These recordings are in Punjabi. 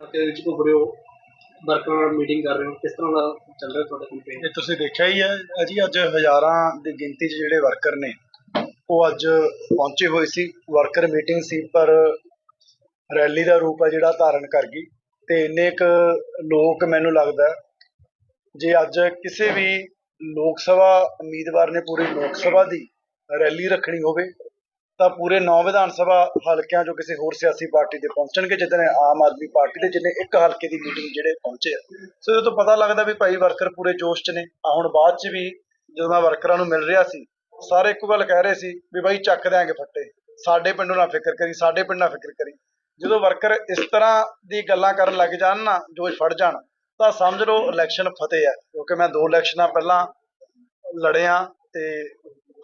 ਦੇ ਵਿੱਚ ਘੁੰਮ ਰਹੇ ਹੋ? ਵਰਕਰਾਂ ਨਾਲ ਮੀਟਿੰਗ ਕਰ ਰਹੇ ਹੋ? ਕਿਸ ਤਰ੍ਹਾਂ ਦਾ ਚੱਲ ਰਿਹਾ ਤੁਹਾਡਾ ਕੰਪੇਨ ਇਹ ਤੁਸੀਂ ਦੇਖਿਆ ਹੀ ਹੈ ਅਜੀ ਅੱਜ ਹਜ਼ਾਰਾਂ ਦੀ ਗਿਣਤੀ 'ਚ ਜਿਹੜੇ ਵਰਕਰ ਨੇ, ਉਹ ਅੱਜ ਪਹੁੰਚੇ ਹੋਏ ਸੀ। ਵਰਕਰ ਮੀਟਿੰਗ ਸੀ, ਪਰ ਰੈਲੀ ਦਾ ਰੂਪ ਹੈ ਜਿਹੜਾ ਧਾਰਨ ਕਰ ਗਈ ਤੇ ਇੰਨੇ ਕੁ ਲੋਕ ਮੈਨੂੰ ਲੱਗਦਾ, ਜੇ ਅੱਜ ਕਿਸੇ ਵੀ ਲੋਕ ਸਭਾ ਉਮੀਦਵਾਰ ਨੇ ਪੂਰੀ ਲੋਕ ਸਭਾ ਦੀ ਰੈਲੀ ਰੱਖਣੀ ਹੋਵੇ ਤਾਂ ਪੂਰੇ ਨੌ ਵਿਧਾਨ ਸਭਾ ਹਲਕਿਆਂ ਚੋਂ ਕਿਸੇ ਹੋਰ ਸਿਆਸੀ ਪਾਰਟੀ ਦੇ ਪਹੁੰਚਣਗੇ ਜਿੱਦਾਂ ਆਮ ਆਦਮੀ ਪਾਰਟੀ ਦੇ ਜਿੰਨੇ ਇੱਕ ਹਲਕੇ ਦੀ ਮੀਟਿੰਗ ਜਿਹੜੇ ਪਹੁੰਚੇ ਆ। ਸੋ ਇਹ ਤੋਂ ਪਤਾ ਲੱਗਦਾ ਵੀ ਭਾਈ ਵਰਕਰ ਪੂਰੇ ਜੋਸ਼ 'ਚ ਨੇ ਆ ਹੁਣ ਬਾਅਦ 'ਚ ਵੀ ਜਦੋਂ ਮੈਂ ਵਰਕਰਾਂ ਨੂੰ ਮਿਲ ਰਿਹਾ ਸੀ, ਸਾਰੇ ਇੱਕੋ ਗੱਲ ਕਹਿ ਰਹੇ ਸੀ ਵੀ ਬਾਈ ਚੱਕ ਦਿਆਂਗੇ ਫੱਟੇ। ਸਾਡੇ ਪਿੰਡੋਂ ਨਾ ਫਿਕਰ ਕਰੀ, ਸਾਡੇ ਪਿੰਡ ਨਾ ਫਿਕਰ ਕਰੀ। ਜਦੋਂ ਵਰਕਰ ਇਸ ਤਰ੍ਹਾਂ ਦੀ ਗੱਲਾਂ ਕਰਨ ਲੱਗ ਜਾਣ ਨਾ, ਜੋਸ਼ ਫੜ ਜਾਣ, ਤਾਂ ਸਮਝ ਲਓ ਇਲੈਕਸ਼ਨ ਫਤਿਹ ਹੈ ਕਿਉਂਕਿ ਮੈਂ ਦੋ ਇਲੈਕਸ਼ਨਾਂ ਪਹਿਲਾਂ ਲੜਿਆ ਤੇ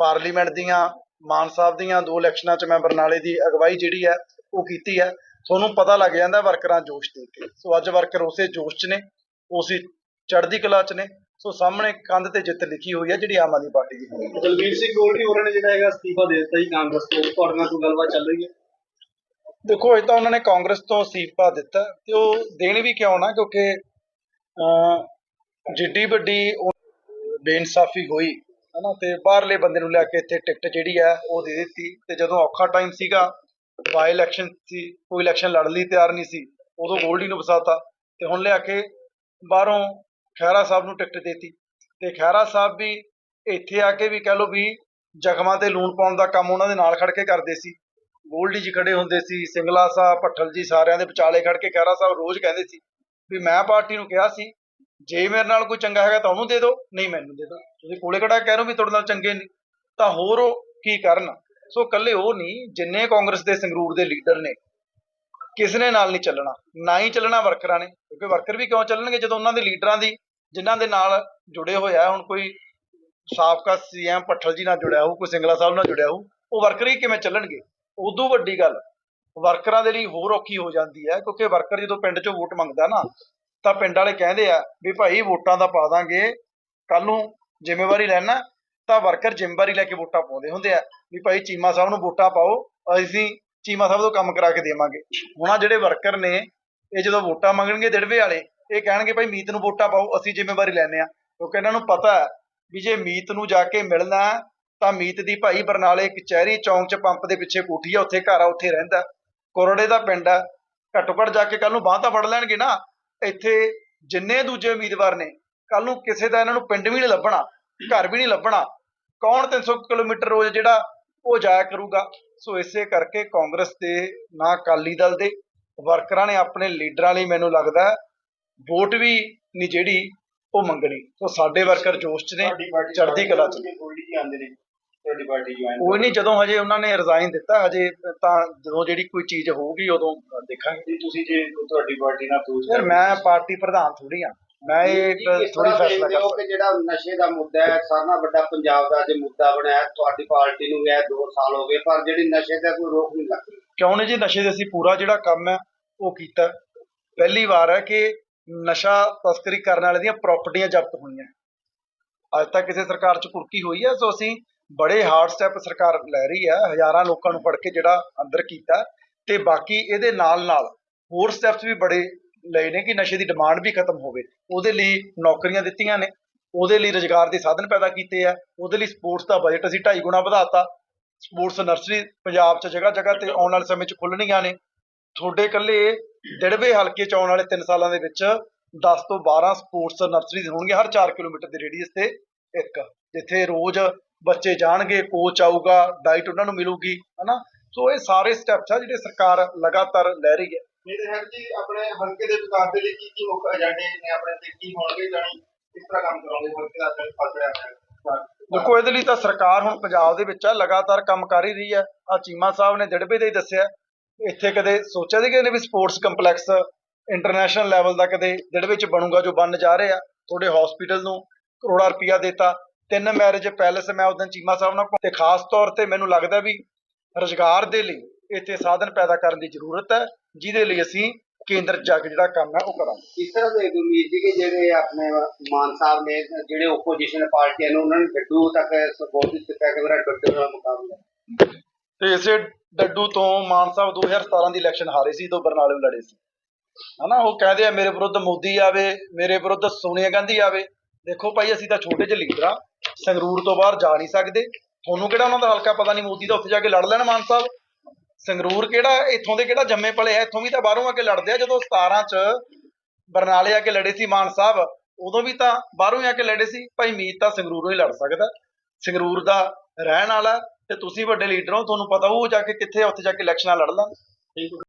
ਪਾਰਲੀਮੈਂਟ ਦੀਆਂ ਮਾਨ ਸਾਹਿਬ ਦੀਆਂ ਦੋ ਇਲੈਕਸ਼ਨਾਂ 'ਚ ਮੈਂ ਬਰਨਾਲੇ ਦੀ ਅਗਵਾਈ ਜਿਹੜੀ ਹੈ ਉਹ ਕੀਤੀ ਹੈ। ਤੁਹਾਨੂੰ ਪਤਾ ਲੱਗ ਜਾਂਦਾ ਵਰਕਰਾਂ ਜੋਸ਼ ਦੇਖ ਕੇ। ਸੋ ਅੱਜ ਵਰਕਰ ਉਸੇ ਜੋਸ਼ 'ਚ ਨੇ ਉਸੇ ਚੜ੍ਹਦੀ ਕਲਾ 'ਚ ਨੇ। ਸੋ ਸਾਹਮਣੇ ਕੰਧ ਤੇ ਜਿੱਤ ਲਿਖੀ ਹੋਈ ਹੈ ਜਿਹੜੀ ਆਮ ਆਦਮੀ ਪਾਰਟੀ ਦੀ ਹੋਣੀ ਹੈ। ਦਲਵੀਰ ਸਿੰਘ ਗੋਲਡੀ ਹੋਰਾਂ ਨੇ ਜਿਹੜਾ ਹੈਗਾ ਅਸਤੀਫਾ ਦੇ ਦਿੱਤਾ ਜੀ ਕਾਂਗਰਸ ਤੋਂ। ਤੁਹਾਡੇ ਨਾਲ ਕੋਈ ਗੱਲਬਾਤ ਚੱਲ ਰਹੀ ਹੈ? ਦੇਖੋ ਇਹ ਤਾਂ ਉਹਨਾਂ ਨੇ ਕਾਂਗਰਸ ਤੋਂ ਅਸਤੀਫਾ ਦਿੱਤਾ ਤੇ ਉਹ ਦੇਣ ਵੀ ਕਿਉਂ ਨਾ ਕਿਉਂਕਿ ਜਿੱਡੀ ਵੱਡੀ ਬੇਇਨਸਾਫੀ ਹੋਈ। ਹਨਾ, ਤੇ ਬਾਹਰਲੇ ਬੰਦੇ ਨੂੰ ਲਿਆ ਕੇ ਇੱਥੇ ਟਿਕਟ ਜਿਹੜੀ ਹੈ ਉਹ ਦੇ ਦਿੱਤੀ। ਤੇ ਜਦੋਂ ਔਖਾ ਟਾਈਮ ਸੀਗਾ ਬਾਈ ਇਲੈਕਸ਼ਨ ਸੀ ਕੋਈ ਇਲੈਕਸ਼ਨ ਲੜਨ ਲਈ ਤਿਆਰ ਨਹੀਂ ਸੀ, ਉਦੋਂ ਗੋਲਡੀ ਨੂੰ ਵਸਾਤਾ ਤੇ ਹੁਣ ਲਿਆ ਕੇ ਬਾਹਰੋਂ ਖਹਿਰਾ ਸਾਹਿਬ ਨੂੰ ਟਿਕਟ ਦੇਤੀ। ਤੇ ਖਹਿਰਾ ਸਾਹਿਬ ਵੀ ਇੱਥੇ ਆ ਕੇ ਵੀ ਕਹਿ ਲਓ ਵੀ ਜ਼ਖਮਾਂ ਤੇ ਲੂਣ ਪਾਉਣ ਦਾ ਕੰਮ ਉਹਨਾਂ ਦੇ ਨਾਲ ਖੜ ਕੇ ਕਰਦੇ ਸੀ। ਗੋਲਡੀ ਜੀ ਖੜੇ ਹੁੰਦੇ ਸੀ, ਸਿੰਗਲਾ ਸਾਹਿਬ, ਭੱਠਲ ਜੀ ਸਾਰਿਆਂ ਦੇ ਵਿਚਾਲੇ ਖੜ ਕੇ ਖਹਿਰਾ ਸਾਹਿਬ ਰੋਜ਼ ਕਹਿੰਦੇ ਸੀ ਵੀ ਮੈਂ ਪਾਰਟੀ ਨੂੰ ਕਿਹਾ ਸੀ ਜੇ ਮੇਰੇ ਨਾਲ ਕੋਈ ਚੰਗਾ ਹੈਗਾ ਤਾਂ ਉਹਨੂੰ ਦੇ ਦਿਓ, ਨਹੀਂ ਮੈਨੂੰ ਦੇ ਦਿਓ। ਤੁਸੀਂ ਕੋਲੇ ਖੜਾ ਕਹਿ ਰਹੇ ਹੋ ਵੀ ਤੁਹਾਡੇ ਨਾਲ ਚੰਗੇ ਨਹੀਂ, ਤਾਂ ਹੋਰ ਉਹ ਕੀ ਕਰਨ? ਸੋ ਇਕੱਲੇ ਉਹ ਨਹੀਂ, ਜਿੰਨੇ ਕਾਂਗਰਸ ਦੇ ਸੰਗਰੂਰ ਦੇ ਲੀਡਰ ਨੇ ਕਿਸ ਨੇ ਨਾਲ ਨਹੀਂ ਚੱਲਣਾ? ਨਾ ਹੀ ਚੱਲਣਾ ਵਰਕਰਾਂ ਨੇ, ਕਿਉਂਕਿ ਵਰਕਰ ਵੀ ਕਿਉਂ ਚੱਲਣਗੇ ਜਦੋਂ ਉਹਨਾਂ ਦੇ ਲੀਡਰਾਂ ਦੀ, ਜਿਨ੍ਹਾਂ ਦੇ ਨਾਲ ਜੁੜੇ ਹੋਇਆ ਹੁਣ ਕੋਈ ਸਾਬਕਾ ਸੀਐਮ ਭੱਠਲ ਜੀ ਨਾਲ ਜੁੜਿਆ ਹੋਊ, ਕੋਈ ਸਿੰਗਲਾ ਸਾਹਿਬ ਨਾਲ ਜੁੜਿਆ ਹੋਊ, ਉਹ ਵਰਕਰ ਹੀ ਕਿਵੇਂ ਚੱਲਣਗੇ? ਉਦੋਂ ਵੱਡੀ ਗੱਲ, ਵਰਕਰਾਂ ਦੇ ਲਈ ਹੋਰ ਔਖੀ ਹੋ ਜਾਂਦੀ ਹੈ, ਕਿਉਂਕਿ ਵਰਕਰ ਜਦੋਂ ਪਿੰਡ 'ਚੋਂ ਵੋਟ ਮੰਗਦਾ ਨਾ ਤਾਂ ਪਿੰਡ ਵਾਲੇ ਕਹਿੰਦੇ ਆ ਵੀ ਭਾਈ ਵੋਟਾਂ ਦਾ ਪਾ ਦਾਂਗੇ ਕੱਲ ਨੂੰ ਜ਼ਿੰਮੇਵਾਰੀ ਲੈਣਾ, ਤਾਂ ਵਰਕਰ ਜ਼ਿੰਮੇਵਾਰੀ ਲੈ ਕੇ ਵੋਟਾਂ ਪਾਉਂਦੇ ਹੁੰਦੇ ਆ, ਵੀ ਭਾਈ ਚੀਮਾ ਸਾਹਿਬ ਨੂੰ ਵੋਟਾਂ ਪਾਓ, ਅਸੀਂ ਚੀਮਾ ਸਾਹਿਬ ਤੋਂ ਕੰਮ ਕਰਾ ਕੇ ਦੇਵਾਂਗੇ। ਹੁਣ ਆਹ ਜਿਹੜੇ ਵਰਕਰ ਨੇ, ਇਹ ਜਦੋਂ ਵੋਟਾਂ ਮੰਗਣਗੇ ਦਿੜਵੇ ਵਾਲੇ, ਇਹ ਕਹਿਣਗੇ ਭਾਈ ਮੀਤ ਨੂੰ ਵੋਟਾਂ ਪਾਓ, ਅਸੀਂ ਜ਼ਿੰਮੇਵਾਰੀ ਲੈਣੇ ਆ ਕਿਉਂਕਿ ਇਹਨਾਂ ਨੂੰ ਪਤਾ ਹੈ ਵੀ ਜੇ ਮੀਤ ਨੂੰ ਜਾ ਕੇ ਮਿਲਣਾ, ਤਾਂ ਮੀਤ ਦੀ ਭਾਈ ਬਰਨਾਲੇ ਕਚਹਿਰੀ ਚੌਂਕ 'ਚ ਪੰਪ ਦੇ ਪਿੱਛੇ ਕੋਠੀ ਆ, ਉੱਥੇ ਘਰ ਆ, ਉੱਥੇ ਰਹਿੰਦਾ। ਕੋਰੜੇ ਦਾ ਪਿੰਡ ਆ। ਘੱਟੋ ਘੱਟ ਜਾ ਕੇ ਕੱਲ ਨੂੰ ਬਾਂਹ ਤਾਂ ਫੜ ਲੈਣਗੇ ਨਾ। ਇੱਥੇ ਜਿੰਨੇ ਦੂਜੇ ਉਮੀਦਵਾਰ ਨੇ ਕੱਲ ਨੂੰ ਕਿਸੇ ਦਾ ਇਹਨਾਂ ਨੂੰ ਪਿੰਡ ਵੀ ਨਹੀਂ ਲੱਭਣਾ ਘਰ ਵੀ ਨਹੀਂ ਲੱਭਣਾ ਕੌਣ 300 ਕਿਲੋਮੀਟਰ ਰੋਜ਼ ਜਿਹੜਾ ਉਹ ਜਾਇਆ ਕਰੂਗਾ? ਸੋ ਇਸੇ ਕਰਕੇ ਕਾਂਗਰਸ ਦੇ ਨਾ ਅਕਾਲੀ ਦਲ ਦੇ ਵਰਕਰਾਂ ਨੇ ਆਪਣੇ ਲੀਡਰਾਂ ਲਈ ਮੈਨੂੰ ਲੱਗਦਾ ਵੋਟ ਵੀ ਨਹੀਂ ਜਿਹੜੀ ਉਹ ਮੰਗਣੀ। ਸੋ ਸਾਡੇ ਵਰਕਰ ਜੋਸ਼ 'ਚ ਨੇ ਚੜ੍ਹਦੀ ਕਲਾ 'ਚ ਨੇ। ਤੁਹਾਡੀ ਪਾਰਟੀ ਜੁਆਇਨ ਕੋਈ ਨਹੀਂ ਜਦੋਂ ਹਜੇ ਉਹਨਾਂ ਨੇ ਰਿਜ਼ਾਈਨ ਦਿੱਤਾ ਹਜੇ ਤਾਂ ਜਦੋਂ ਜਿਹੜੀ ਕੋਈ ਚੀਜ਼ ਹੋਊਗੀ ਉਦੋਂ ਦੇਖਾਂਗੇ। ਜੀ ਤੁਸੀਂ ਜੇ ਤੁਹਾਡੀ ਪਾਰਟੀ ਨਾਲ ਦੋਸਤ ਯਾਰ ਮੈਂ ਪਾਰਟੀ ਪ੍ਰਧਾਨ ਥੋੜੀ ਆ ਮੈਂ ਇਹ ਥੋੜੀ ਫੈਸਲਾ ਕਰ ਕਿ ਜਿਹੜਾ ਨਸ਼ੇ ਦਾ ਮੁੱਦਾ ਹੈ ਨਾਲੋਂ ਵੱਡਾ ਪੰਜਾਬ ਦਾ ਜੇ ਮੁੱਦਾ ਬਣਿਆ ਤੁਹਾਡੀ ਪਾਰਟੀ ਨੂੰ ਇਹ 2 ਸਾਲ ਹੋ ਗਏ ਪਰ ਜਿਹੜੀ ਨਸ਼ੇ ਤੇ ਕੋਈ ਰੋਕ ਨਹੀਂ ਲੱਗਦੀ। ਕਿਉਂ ਨੇ ਜੀ? ਨਸ਼ੇ ਦੇ ਅਸੀਂ ਪੂਰਾ ਜਿਹੜਾ ਕੰਮ ਹੈ ਉਹ ਕੀਤਾ। ਪਹਿਲੀ ਵਾਰ ਹੈ ਕਿ ਨਸ਼ਾ ਤਸਕਰੀ ਕਰਨ ਵਾਲੇ ਦੀਆਂ ਪ੍ਰਾਪਰਟੀਆਂ ਜ਼ਬਤ ਹੋਈਆਂ। ਅੱਜ ਤੱਕ ਕਿਸੇ ਸਰਕਾਰ 'ਚ ਕੁਰਕੀ ਹੋਈ ਹੈ ਸੋ ਅਸੀਂ ਬੜੇ ਹਾਰਡ ਸਟੈਪ ਸਰਕਾਰ ਲੈ ਰਹੀ ਹੈ ਹਜ਼ਾਰਾਂ ਲੋਕਾਂ ਨੂੰ ਫੜ ਕੇ ਜਿਹੜਾ ਅੰਦਰ ਕੀਤਾ ਤੇ ਬਾਕੀ ਇਹਦੇ ਨਾਲ ਨਾਲ ਹੋਰ ਸਟੈਪਸ ਵੀ ਬੜੇ ਲਏ ਨੇ ਕਿ ਨਸ਼ੇ ਦੀ ਡਿਮਾਂਡ ਵੀ ਖਤਮ ਹੋਵੇ। ਉਹਦੇ ਲਈ ਨੌਕਰੀਆਂ ਦਿੱਤੀਆਂ ਨੇ, ਉਹਦੇ ਲਈ ਰੁਜ਼ਗਾਰ ਦੇ ਸਾਧਨ ਪੈਦਾ ਕੀਤੇ ਆ, ਉਹਦੇ ਲਈ ਸਪੋਰਟਸ ਦਾ ਬਜਟ ਅਸੀਂ 2.5 ਗੁਣਾ ਵਧਾਤਾ ਸਪੋਰਟਸ ਨਰਸਰੀ ਪੰਜਾਬ 'ਚ ਜਗ੍ਹਾ ਜਗ੍ਹਾ ਤੇ ਆਉਣ ਵਾਲੇ ਸਮੇਂ 'ਚ ਖੁੱਲਣੀਆਂ ਨੇ। ਤੁਹਾਡੇ ਇਕੱਲੇ ਡਿੜਵੇ ਹਲਕੇ 'ਚ ਆਉਣ ਵਾਲੇ 3 ਸਾਲਾਂ ਦੇ ਵਿੱਚ 10 ਤੋਂ 12 ਸਪੋਰਟਸ ਨਰਸਰੀਜ਼ ਹੋਣਗੇ ਹਰ 4 ਕਿਲੋਮੀਟਰ ਦੇ ਰੇਡੀਅਸ ਤੇ ਇੱਕ, ਜਿੱਥੇ ਰੋਜ਼ ਬੱਚੇ ਜਾਣਗੇ ਕੋਚ ਆਊਗਾ ਡਾਈਟ ਉਹਨਾਂ ਨੂੰ ਮਿਲੂਗੀ ਹਨਾ? ਸੋ ਇਹ ਸਾਰੇ ਸਟੈਪਸ ਆ ਜਿਹੜੇ ਸਰਕਾਰ ਲਗਾਤਾਰ ਲੈ ਰਹੀ ਹੈ। ਮੇਰੇ ਹੈਡ ਜੀ ਆਪਣੇ ਹਲਕੇ ਦੇ ਵਿਕਾਸ ਦੇ ਲਈ ਕੀ ਕੀ ਮੁੱਖ ਏਜੰਡੇ ਨੇ ਆਪਣੇ ਤੇ ਕੀ ਹੋਣਗੇ ਜਾਨੀ ਕਿਸ ਤਰ੍ਹਾਂ ਕੰਮ ਕਰਾਉਂਗੇ ਹਲਕੇ ਦਾ ਅੱਜ ਫਸੜਿਆ ਹੈ ਦੇਖੋ ਇਹਦੇ ਲਈ ਤਾਂ ਸਰਕਾਰ ਹੁਣ ਪੰਜਾਬ ਦੇ ਵਿੱਚ ਆ ਲਗਾਤਾਰ ਕੰਮ ਕਰ ਹੀ ਰਹੀ ਹੈ। ਆ ਚੀਮਾ ਸਾਹਿਬ ਨੇ ਦਿੜਬੇ ਦੇ ਹੀ ਦੱਸਿਆ। ਇੱਥੇ ਕਦੇ ਸੋਚਿਆ ਸੀ ਕਿ ਵੀ ਸਪੋਰਟਸ ਕੰਪਲੈਕਸ ਇੰਟਰਨੈਸ਼ਨਲ ਲੈਵਲ ਦਾ ਕਦੇ ਦਿੜਬੇ ਚ ਬਣੂਗਾ ਜੋ ਬਣ ਜਾ ਰਹੇ। ਆ ਤੁਹਾਡੇ ਹਸਪੀਟਲ ਨੂੰ ਕਰੋੜਾ ਰੁਪਇਆ ਦਿੱਤਾ। ਤਿੰਨ ਮੈਰਿਜ ਪੈਲੇਸ ਮੈਂ ਉਦੋਂ ਚੀਮਾ ਸਾਹਿਬ ਨਾਲ ਤੇ ਖਾਸ ਤੌਰ ਤੇ ਮੈਨੂੰ ਲੱਗਦਾ ਵੀ ਰੁਜ਼ਗਾਰ ਦੇ ਲਈ ਇੱਥੇ ਸਾਧਨ ਪੈਦਾ ਕਰਨ ਦੀ ਜ਼ਰੂਰਤ ਹੈ ਜਿਹਦੇ ਲਈ ਅਸੀਂ ਕੇਂਦਰ ਜਾ ਕੇ ਜਿਹੜਾ ਕੰਮ ਹੈ ਉਹ ਕਰਾਂਗੇ। ਇਸ ਤਰ੍ਹਾਂ ਦੇ ਉਮੀਦ ਜੀ ਕਿ ਜਿਹੜੇ ਆਪਣੇ ਮਾਨ ਸਾਹਿਬ ਨੇ ਜਿਹੜੇ ਓਪੋਜੀਸ਼ਨ ਪਾਰਟੀਆਂ ਨੂੰ ਉਹਨਾਂ ਨੇ ਡੱਡੂ ਤੱਕ ਸੰਬੋਧਿਤ ਕੀਤਾ ਕਿ ਮੇਰਾ ਡੱਡੂ ਨਾਲ ਮੁਕਾਬਲਾ ਤੇ ਇਸੇ ਡੱਡੂ ਤੋਂ ਮਾਨ ਸਾਹਿਬ 2017 ਦੀ ਇਲੈਕਸ਼ਨ ਹਾਰੇ ਸੀ ਦੋ ਬਰਨਾਲੇ ਲੜੇ ਸੀ। ਹਨਾ ਉਹ ਕਹਿੰਦੇ ਆ ਮੇਰੇ ਵਿਰੁੱਧ ਮੋਦੀ ਆਵੇ ਮੇਰੇ ਵਿਰੁੱਧ ਸੋਨੀਆ ਗਾਂਧੀ ਆਵੇ ਦੇਖੋ ਭਾਈ, ਅਸੀਂ ਤਾਂ ਛੋਟੇ ਜਿਹੇ ਲੀਡਰ ਆ, ਸੰਗਰੂਰ ਤੋਂ ਬਾਹਰ ਜਾ ਨਹੀਂ ਸਕਦੇ। ਤੁਹਾਨੂੰ ਕਿਹੜਾ ਉਹਨਾਂ ਦਾ ਹਲਕਾ ਪਤਾ ਨਹੀਂ, ਮੋਦੀ ਦਾ ਉੱਥੇ ਜਾ ਕੇ ਲੜ ਲੈਣ, ਮਾਨ ਸਾਹਿਬ? ਸੰਗਰੂਰ ਕਿਹੜਾ, ਇੱਥੋਂ ਦੇ ਕਿਹੜਾ ਜੰਮੇ ਪਲੇ ਆ? ਇੱਥੋਂ ਵੀ ਤਾਂ ਬਾਹਰੋਂ ਆ ਕੇ ਲੜਦੇ ਆ, ਜਦੋਂ 17 ਚ ਬਰਨਾਲੇ ਆ ਕੇ ਲੜੇ ਸੀ ਮਾਨ ਸਾਹਿਬ, ਉਦੋਂ ਵੀ ਤਾਂ ਬਾਹਰੋਂ ਹੀ ਆ ਕੇ ਲੜੇ ਸੀ। ਭਾਈ ਮੀਤ ਤਾਂ ਸੰਗਰੂਰੋਂ ਹੀ ਲੜ ਸਕਦਾ। ਸੰਗਰੂਰ ਦਾ ਰਹਿਣ ਵਾਲਾ ਤੇ ਤੁਸੀਂ ਵੱਡੇ ਲੀਡਰ ਹੋ, ਤੁਹਾਨੂੰ ਪਤਾ ਉਹ ਜਾ ਕੇ ਕਿੱਥੇ ਉੱਥੇ ਜਾ ਕੇ ਇਲੈਕਸ਼ਨਾਂ ਲੜ ਲੈਣ ਠੀਕ